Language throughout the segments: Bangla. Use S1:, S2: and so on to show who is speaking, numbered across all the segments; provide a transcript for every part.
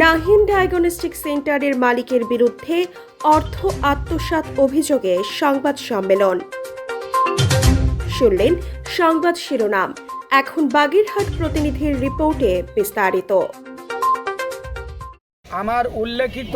S1: নাহিন ডায়াগনস্টিক সেন্টারের মালিকের বিরুদ্ধে অর্থ আত্মসাত অভিযোগে সংবাদ সম্মেলন। শুনলেন সংবাদ শিরোনাম। এখন বাগেরহাট প্রতিনিধির রিপোর্টে বিস্তারিত।
S2: আমার উল্লেখিত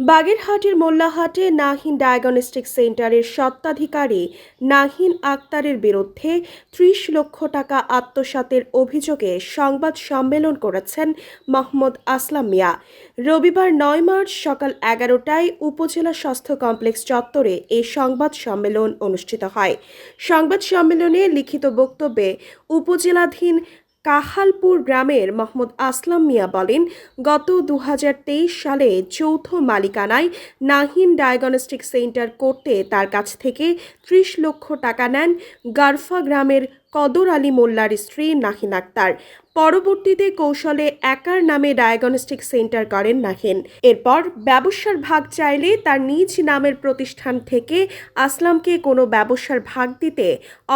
S1: বাগেরহাটের মোল্লাহাটে নাহিন ডায়াগনস্টিক সেন্টারের স্বত্বাধিকারী নাহিন আক্তারের বিরুদ্ধে ত্রিশ লক্ষ টাকা আত্মসাতের অভিযোগে সংবাদ সম্মেলন করেছেন মোহাম্মদ আসলাম মিয়া। রবিবার নয় মার্চ সকাল এগারোটায় উপজেলা স্বাস্থ্য কমপ্লেক্স চত্বরে এই সংবাদ সম্মেলন অনুষ্ঠিত হয়। সংবাদ সম্মেলনে লিখিত বক্তব্যে উপজেলাধীন কাহালপুর গ্রামের মোহাম্মদ আসলাম মিয়া বলেন, গত দু হাজার তেইশ সালে যৌথ মালিকানায় নাহিন ডায়াগনস্টিক সেন্টার করতে তার কাছ থেকে ত্রিশ লক্ষ টাকা নেন গারফা গ্রামের কদর আলী মোল্লার স্ত্রী নাহিন আক্তার। পরবর্তীতে কৌশলে একার নামে ডায়াগনস্টিক সেন্টার করেন নাহিন। এরপর ব্যবসার ভাগ চাইলে তার নিজ নামের প্রতিষ্ঠান থেকে আসলামকে কোনো ব্যবসার ভাগ দিতে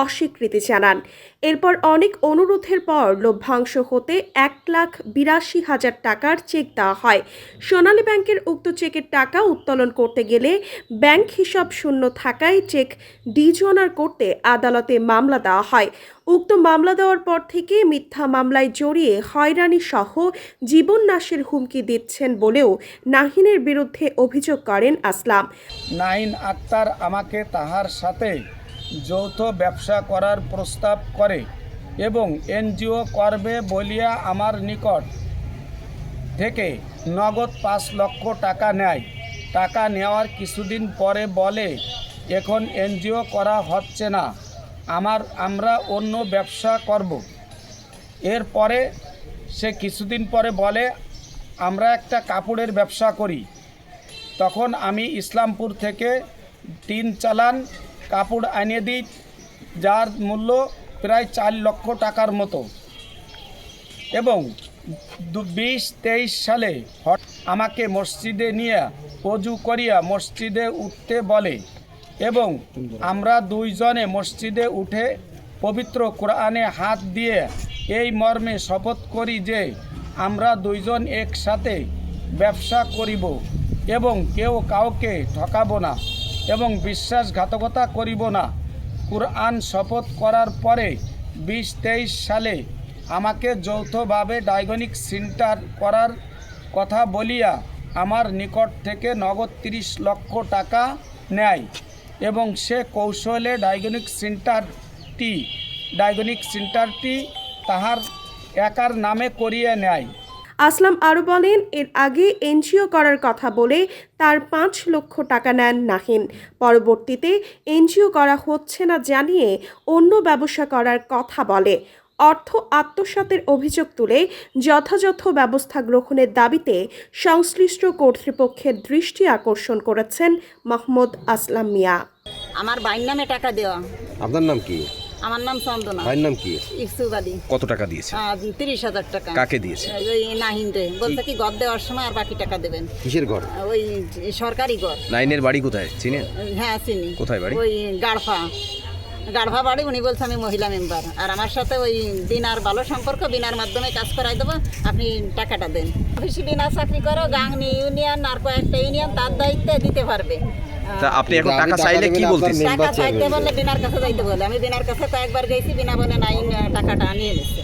S1: অস্বীকৃতি জানান। এরপর অনেক অনুরোধের পর লভ্যাংশ হতে এক লাখ বিরাশি হাজার টাকার চেক দেওয়া হয়। সোনালী ব্যাংকের উক্ত চেকের টাকা উত্তোলন করতে গেলে ব্যাংক হিসাব শূন্য থাকায় চেক ডিজনার করতে আদালতে মামলা দেওয়া হয়। উক্ত মামলা দেওয়ার পর থেকে মিথ্যা মামলায় জড়িয়ে হয়রানি সহ জীবন নাশের হুমকি দিচ্ছেন বলেও নাহিনের বিরুদ্ধে অভিযোগ করেন আসলাম।
S2: নাইন আক্তার আমাকে তাহার সাথে যৌথ ব্যবসা করার প্রস্তাব করে এবং এনজিও করবে বলিয়া আমার নিকট থেকে নগদ পাঁচ লক্ষ টাকা নেয়। টাকা নেওয়ার কিছুদিন পরে বলে, এখন এনজিও করা হচ্ছে না। আমার, আমরা অন্য ব্যবসা করব। এরপরে সে কিছুদিন পরে বলে, আমরা একটা কাপড়ের ব্যবসা করি। তখন আমি ইসলামপুর থেকে তিন চালান কাপড় এনে দিই, যার মূল্য প্রায় চার লক্ষ টাকার মতো। এবং বিশ, তেইশ সালে আমাকে মসজিদে নিয়ে অজু করিয়া মসজিদে উঠতে বলে এবং আমরা দুইজনে মসজিদে উঠে পবিত্র কোরআনে হাত দিয়ে এই মর্মে শপথ করি যে আমরা দুইজন একসাথে ব্যবসা করিব এবং কেউ কাউকে ঠকাবো না এবং বিশ্বাসঘাতকতা করিব না। কোরআন শপথ করার পরে বিশ তেইশ সালে আমাকে যৌথভাবে ডায়াগনিক সেন্টার করার কথা বলিয়া আমার নিকট থেকে নগদ তিরিশ লক্ষ টাকা নেয়। এবং সে কৌশলে ডায়াগনিক সেন্টারটি, ডায়গনিক সেন্টারটি তাহার একার নামে করিয়ে নেয়।
S1: আসলাম আরও বলেন, এর আগে এনজিও করার কথা বলে তার পাঁচ লক্ষ টাকা নেন নাহিন। পরবর্তীতে এনজিও করা হচ্ছে না জানিয়ে অন্য ব্যবসা করার কথা বলে। অর্থ আত্মসাতের অভিযোগ তুলে যথাযথ ব্যবস্থা গ্রহণের দাবিতে সংশ্লিষ্ট কর্তৃপক্ষের দৃষ্টি আকর্ষণ করেছেন মোহাম্মদ আসলাম মিয়া।
S3: আমার ভাইয়ের নামে টাকা দেওয়া।
S4: আপনার নাম কি?
S3: আমার নাম চন্দনা।
S4: ভাইয়ের নাম কি?
S3: ইফসুক আলী
S5: কত টাকা দিয়েছে?
S3: তিরিশ হাজার টাকা।
S5: কাকে দিয়েছে?
S3: ওই নাহিন্দে বলছে কি ঘর দেওয়ার সময় আর বাকি টাকা দেবেন।
S4: কিসের ঘর
S3: ওই সরকারি ঘর
S5: নাইনের বাড়ি কোথায়? চিনেন?
S3: হ্যাঁ চিনি।
S5: কোথায় বাড়ি?
S3: ওই গাড়ফা। গাড়ফা বাড়ি উনি বলছে আমি মহিলা মেম্বার আর আমার সাথে ওই বিনার ভালো সম্পর্ক বিনার মাধ্যমে কাজ করাই দেবো আপনি টাকাটা দেন। অফিসে বিনা চাকরি করো গাংনি ইউনিয়ন আর কয়েকটা ইউনিয়ন তার দায়িত্বে দিতে পারবে।
S5: তা আপনি এখন টাকা চাইলে কি বলতেছেন?
S3: টাকা চাইতে। বললে বিনার কাছে যাইতে বলে। আমি বিনার কাছে কয়েকবার গেছি বিনা বলে নাই টাকাটা আনিয়ে নিচ্ছে